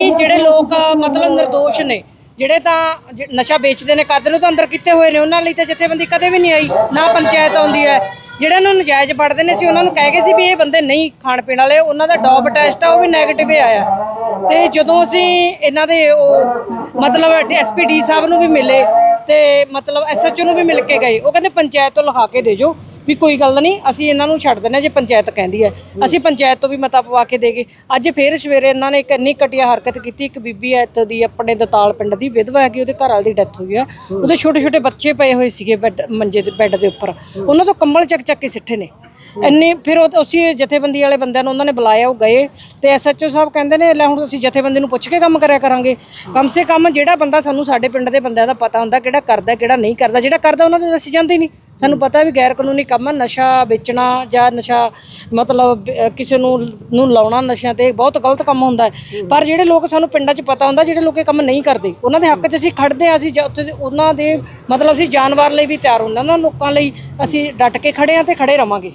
ਇਹ ਜਿਹੜੇ ਲੋਕ ਮਤਲਬ ਨਿਰਦੋਸ਼ ਨੇ, ਜਿਹੜੇ ਤਾਂ ਜ- ਨਸ਼ਾ ਵੇਚਦੇ ਨੇ ਕਰਦੇ ਨੂੰ ਤਾਂ ਅੰਦਰ ਕਿੱਥੇ ਹੋਏ ਨੇ? ਉਹਨਾਂ ਲਈ ਤਾਂ ਜਥੇਬੰਦੀ ਕਦੇ ਵੀ ਨਹੀਂ ਆਈ, ਨਾ ਪੰਚਾਇਤ ਆਉਂਦੀ ਹੈ। ਜਿਹੜੇ ਨੂੰ ਨਜਾਇਜ਼ ਪੜਦੇ ਨੇ ਸੀ ਉਹਨਾਂ ਨੂੰ ਕਹਿ ਗਏ ਸੀ ਵੀ ਇਹ ਬੰਦੇ ਨਹੀਂ ਖਾਣ ਪੀਣ ਵਾਲੇ, ਉਹਨਾਂ ਦਾ ਡੌਪ ਟੈਸਟ ਆ, ਉਹ ਵੀ ਨੈਗੇਟਿਵ ਆਇਆ। ਤੇ ਜਦੋਂ ਅਸੀਂ ਇਹਨਾਂ ਦੇ ਉਹ, ਮਤਲਬ ਐਸਪੀਡੀ ਸਾਹਿਬ ਨੂੰ ਵੀ ਮਿਲੇ ਤੇ ਮਤਲਬ ਐਸਐਚਓ ਨੂੰ ਵੀ ਮਿਲ ਕੇ ਗਏ। ਉਹ ਕਹਿੰਦੇ ਪੰਚਾਇਤ ਤੋਂ ਲਿਖਾ ਕੇ ਦੇ ਜੋ ਵੀ ਕੋਈ ਗੱਲ ਨਹੀਂ, ਅਸੀਂ ਇਹਨਾਂ ਨੂੰ ਛੱਡ ਦਿੰਦੇ ਹਾਂ ਜੇ ਪੰਚਾਇਤ ਕਹਿੰਦੀ ਹੈ। ਅਸੀਂ ਪੰਚਾਇਤ ਤੋਂ ਵੀ ਮਤਾ ਪਵਾ ਕੇ ਦੇਗੇ ਅੱਜ ਫੇਰ ਸਵੇਰੇ ਇਹਨਾਂ ਨੇ ਇੱਕ ਇੰਨੀ ਘਟੀਆ ਹਰਕਤ ਕੀਤੀ, ਇੱਕ ਬੀਬੀ ਹੈ ਇੱਥੋਂ ਦੀ, ਆਪਣੇ ਦਤਾਲ ਪਿੰਡ ਦੀ, ਵਿਧਵਾ ਹੈਗੀ, ਉਹਦੇ ਘਰ ਵਾਲੇ ਦੀ ਡੈਥ ਹੋ ਗਈ ਆ। ਉਹਦੇ ਛੋਟੇ ਛੋਟੇ ਬੱਚੇ ਪਏ ਹੋਏ ਸੀਗੇ ਬੈੱਡ, ਮੰਜੇ ਦੇ, ਬੈੱਡ ਦੇ ਉੱਪਰ। ਉਹਨਾਂ ਤੋਂ ਕੰਬਲ ਚੱਕ ਚੱਕ ਕੇ ਸਿੱਟੇ ਨੇ। ਇੰਨੇ ਫਿਰ ਉਹ ਅਸੀਂ ਜਥੇਬੰਦੀ ਵਾਲੇ ਬੰਦਿਆਂ ਨੂੰ ਉਹਨਾਂ ਨੇ ਬੁਲਾਇਆ ਉਹ ਗਏ ਤੇ ਐਸਐਚਓ ਸਾਹਿਬ ਕਹਿੰਦੇ ਨੇ ਲੈ ਹੁਣ ਅਸੀਂ ਜਥੇਬੰਦੀ ਨੂੰ ਪੁੱਛ ਕੇ ਕੰਮ ਕਰਿਆ ਕਰਾਂਗੇ। ਕਮ ਸੇ ਕਮ ਜਿਹੜਾ ਬੰਦਾ ਸਾਨੂੰ ਸਾਡੇ ਪਿੰਡ ਦੇ ਬੰਦਿਆਂ ਦਾ ਪਤਾ ਹੁੰਦਾ ਕਿਹੜਾ ਕਰਦਾ ਕਿਹੜਾ ਨਹੀਂ ਕਰਦਾ ਜਿਹੜਾ ਕਰਦਾ ਉਹਨਾਂ ਦੇ ਦੱਸੀ ਜਾਂਦੇ ਨਹੀਂ। ਸਾਨੂੰ ਪਤਾ ਵੀ ਗੈਰ ਕਾਨੂੰਨੀ ਕੰਮ ਆ ਨਸ਼ਾ ਵੇਚਣਾ ਜਾਂ ਨਸ਼ਾ ਮਤਲਬ ਅਹ, ਕਿਸੇ ਨੂੰ ਨੂੰ ਲਾਉਣਾ ਨਸ਼ਿਆਂ ਤੇ ਬਹੁਤ ਗਲਤ ਕੰਮ ਹੁੰਦਾ ਹੈ। ਪਰ ਜਿਹੜੇ ਲੋਕ ਸਾਨੂੰ ਪਿੰਡਾਂ 'ਚ ਪਤਾ ਹੁੰਦਾ ਜਿਹੜੇ ਲੋਕ ਇਹ ਕੰਮ ਨਹੀਂ ਕਰਦੇ ਉਹਨਾਂ ਦੇ ਹੱਕ 'ਚ ਅਸੀਂ ਖੜਦੇ ਹਾਂ ਅਸੀਂ ਜਾਂ ਉੱਥੇ ਦੇ- ਉਹਨਾਂ ਦੇ ਮਤਲਬ ਅਸੀਂ ਜਾਨਵਰ ਲਈ ਵੀ ਤਿਆਰ ਹੁੰਦੇ ਹਾਂ ਉਹਨਾਂ ਲੋਕਾਂ ਲਈ ਅਸੀਂ ਡਟ ਕੇ ਖੜੇ ਹਾਂ ਤੇ ਖੜੇ ਰਵਾਂਗੇ।